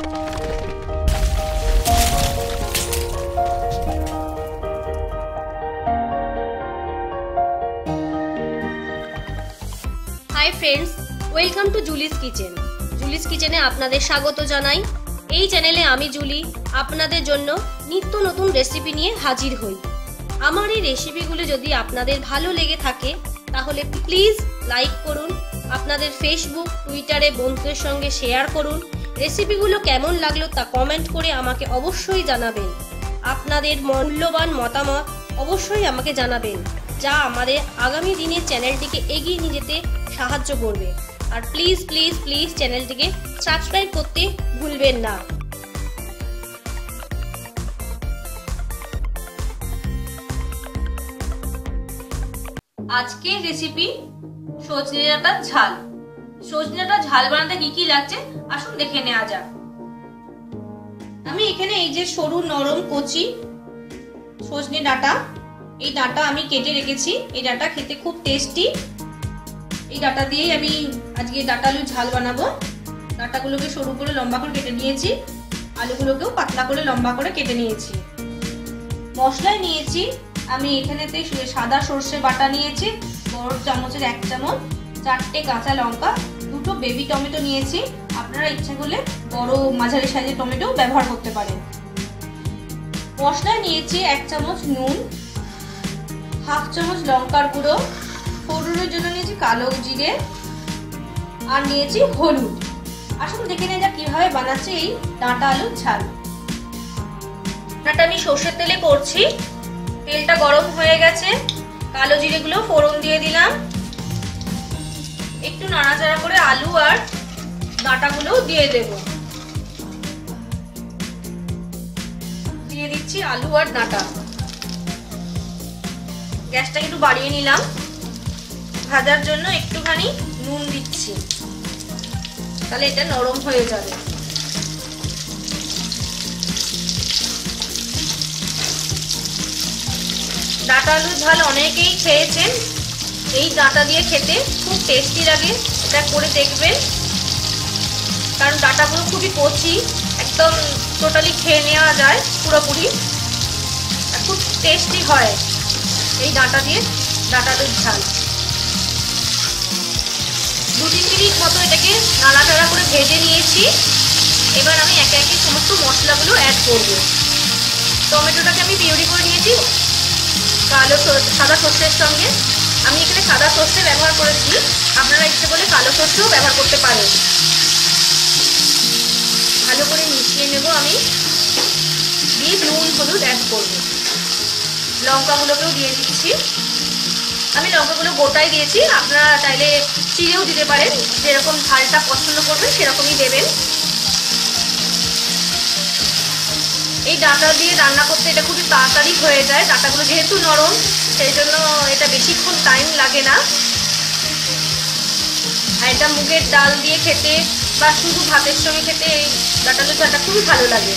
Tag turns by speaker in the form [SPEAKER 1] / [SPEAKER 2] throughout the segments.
[SPEAKER 1] Hi friends welcome to Julie's kitchen Julie's কিচেনে আপনাদের স্বাগত জানাই। এই চ্যানেলে আমি জুলি আপনাদের জন্য নিত্য নতুন রেসিপি নিয়ে হাজির হই। আমার এই রেসিপিগুলো যদি আপনাদের ভালো লেগে থাকে, তাহলে প্লিজ লাইক করুন। আপনাদের ফেসবুক টুইটারে বন্ধুদের সঙ্গে শেয়ার করুন। রেসিপিগুলো কেমন লাগল তা কমেন্ট করে আমাকে অবশ্যই জানাবেন। আপনাদের মূল্যবান মতামত অবশ্যই আমাকে জানাবেন, যা আমাদের আগামী দিনে চ্যানেলটিকে এগিয়ে নিয়ে যেতে সাহায্য করবে। আর প্লিজ প্লিজ প্লিজ চ্যানেলটিকে সাবস্ক্রাইব করতে ভুলবেন না। আজকের রেসিপি সজনে ডাঁটার ঝাল। সজনে ডাঁটার ঝাল বানাতে কি কি লাগছে? আসুন দেখে নেওয়া যাক। আমি এখানে এই যে সরু নরম কচি সজনে ডাঁটা, এই ডাঁটা আমি কেটে রেখেছি। এই ডাঁটা খেতে খুব টেস্টি এই ডাঁটা দিয়েই আমি আজকে ডাঁটা আলু ঝাল বানাবো। ডাঁটাগুলোকে সরু করে লম্বা করে কেটে নিয়েছি। আলুগুলোকেও পাতলা করে লম্বা করে কেটে নিয়েছি। মশলায় নিয়েছি। আমি এখানেতে সাদা সর্ষে বাটা নিয়েছি। বড় চামচের এক চামচ। চারটে কাঁচা লঙ্কা, দুটো বেবি টমেটো নিয়েছি। আপনারা ইচ্ছা করলে বড় মাঝারি সাইজের টমেটো ব্যবহার করতে পারেন। মশলায় নিয়েছি এক চামচ নুন, হাফ চামচ লঙ্কার গুঁড়ো ফোড়নের জন্য নিয়েছি কালো জিরে, আর নিয়েছি হলুদ। আসুন দেখে নেওয়া যাক কীভাবে বানাচ্ছে এই ডাঁটা আলুর ঝাল। ডাঁটা আমি সর্ষের তেলে করছি। তেলটা গরম হয়ে গেছে। কালো জিরেগুলো ফোড়ন দিয়ে দিলাম। একটু নাড়াচাড়া করে আলু আর ডাঁটাগুলো দিয়ে দেব। দিয়ে দিচ্ছি আলু আর ডাঁটা। গ্যাসটা একটু বাড়িয়ে নিলাম। ভাজার জন্য একটুখানি নুন দিচ্ছি। তাহলে এটা নরম হয়ে যাবে। ডাটা আলুর ঝাল অনেকেই খেয়েছেন। এই ডাটা দিয়ে খেতে খুব টেস্টি লাগে। এটা করে দেখবেন। কারণ ডাটাগুলো খুবই কচি, একদম টোটালি খেয়ে নেওয়া যায় পুরোপুরি। খুব টেস্টি হয় এই ডাঁটা দিয়ে, ডাঁটা আলুর ঝাল। দু তিন মিনিট মতো এটাকে নাড়াচাড়া করে ভেজে নিয়েছি। এবার আমি একে একে সমস্ত মশলাগুলো অ্যাড করব। টমেটোটাকে আমি পিউরি করে নিয়েছি, কালো সাদা সর্ষের সঙ্গে। আমি এখানে সাদা সর্ষে ব্যবহার করেছি আপনারা ইচ্ছে বলে কালো সর্ষেও ব্যবহার করতে পারেন। ভালো করে মিশিয়ে নেব আমি। দিয়ে নুন, হলুদ অ্যাড করব। লঙ্কাগুলোকেও দিয়ে দিচ্ছি। আমি লঙ্কাগুলো গোটাই দিয়েছি। আপনারা চাইলে চিড়েও দিতে পারেন। যেরকম ঝালটা পছন্দ করবেন, সেরকমই দেবেন। এই ডাঁটা দিয়ে রান্না করতে এটা খুবই তাড়াতাড়ি হয়ে যায়। ডাঁটাগুলো যেহেতু নরম, সেই জন্য এটা বেশিক্ষণ টাইম লাগে না। আর এটা মুগের ডাল দিয়ে খেতে বা শুধু ভাতের সঙ্গে খেতে এই ডাঁটালু ঝালটা খুবই ভালো লাগে।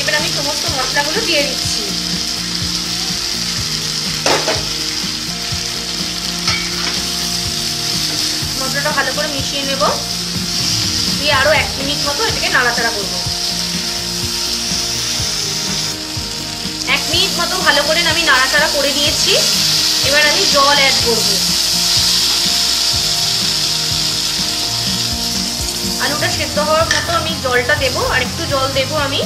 [SPEAKER 1] এবার আমি সমস্ত মশলাগুলো দিয়ে দিচ্ছি। মশলাটা ভালো করে মিশিয়ে নেব। দিয়ে আরও এক মিনিট মতো এটাকে নাড়াচাড়া করব। মিনিট মতো ভালো করে আমি নাড়াচাড়া করে নিয়েছি। এবার আমি জল অ্যাড করব। আলুটা সেদ্ধ হওয়ার মতো আমি জলটা দেব আর একটু জল দেব আমি।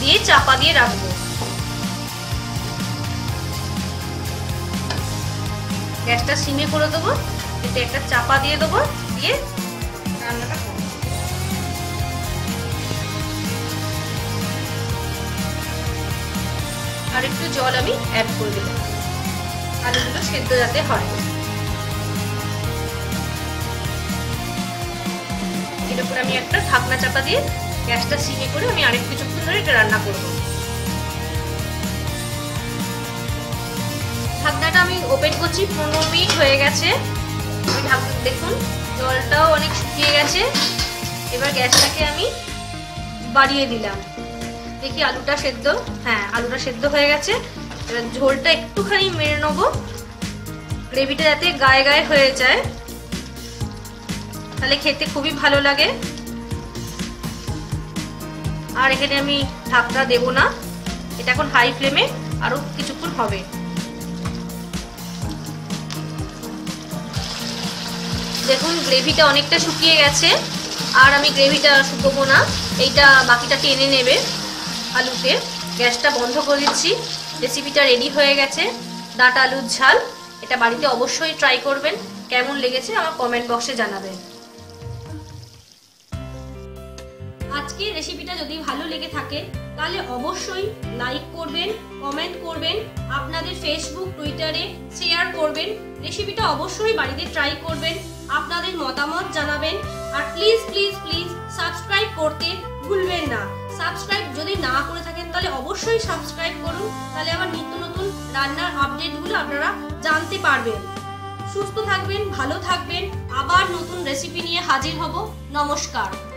[SPEAKER 1] দিয়ে চাপা দিয়ে রাখব। গ্যাসটা সিমে করে দেবো, এতে একটা চাপা দিয়ে দেবো, দিয়ে রান্নাটা আর একটু জল আমি অ্যাড করে দিলাম। আলুগুলো সেদ্ধ যাতে হয়। এর উপর আমি একটা ঢাকনা চাপা দিয়ে গ্যাসটা সিমে করে আমি আরেক কিছুক্ষণ ধরে এটা রান্না করব। ঢাকনাটা আমি ওপেন করছি, পনেরো মিনিট হয়ে গেছে। দেখুন, জলটাও অনেক শুকিয়ে গেছে। এবার গ্যাসটাকে আমি বাড়িয়ে দিলাম। দেখি আলুটা সেদ্ধ? হ্যাঁ আলুটা সেদ্ধ হয়ে গেছে। এবার ঝোলটা একটুখানি মেরে নেব। গ্রেভিটা যাতে গায়ে গায়ে হয়ে যায়। তাহলে খেতে খুবই ভালো লাগে। আর এখানে আমি ঢাকনা দেব না। এটা এখন হাই ফ্লেমে আরও কিছুক্ষণ হবে। দেখুন, গ্রেভিটা অনেকটা শুকিয়ে গেছে। আর আমি গ্রেভিটা শুকোবো না। এইটা বাকিটা টেনে নেবে। আলুতে গ্যাসটা বন্ধ করে দিচ্ছি। রেসিপিটা রেডি হয়ে গেছে। ডাঁটা আলুর ঝাল, এটা বাড়িতে অবশ্যই ট্রাই করবেন। কেমন লেগেছে আমার কমেন্ট বক্সে জানাবেন। আজকে রেসিপিটা যদি ভালো লেগে থাকে, তাহলে অবশ্যই লাইক করবেন কমেন্ট করবেন, আপনাদের ফেসবুক টুইটারে শেয়ার করবেন। রেসিপিটা অবশ্যই বাড়িতে ট্রাই করবেন, আপনাদের মতামত জানাবেন। আর প্লিজ প্লিজ প্লিজ সাবস্ক্রাইব করতে ভুলবেন না। সাবস্ক্রাইব যদি না করে থাকেন, তাহলে অবশ্যই সাবস্ক্রাইব করুন। তাহলে আমার নিত্য নতুন রান্নার আপডেটগুলো আপনারা জানতে পারবেন। সুস্থ থাকবেন, ভালো থাকবেন। আবার নতুন রেসিপি নিয়ে হাজির হব। নমস্কার।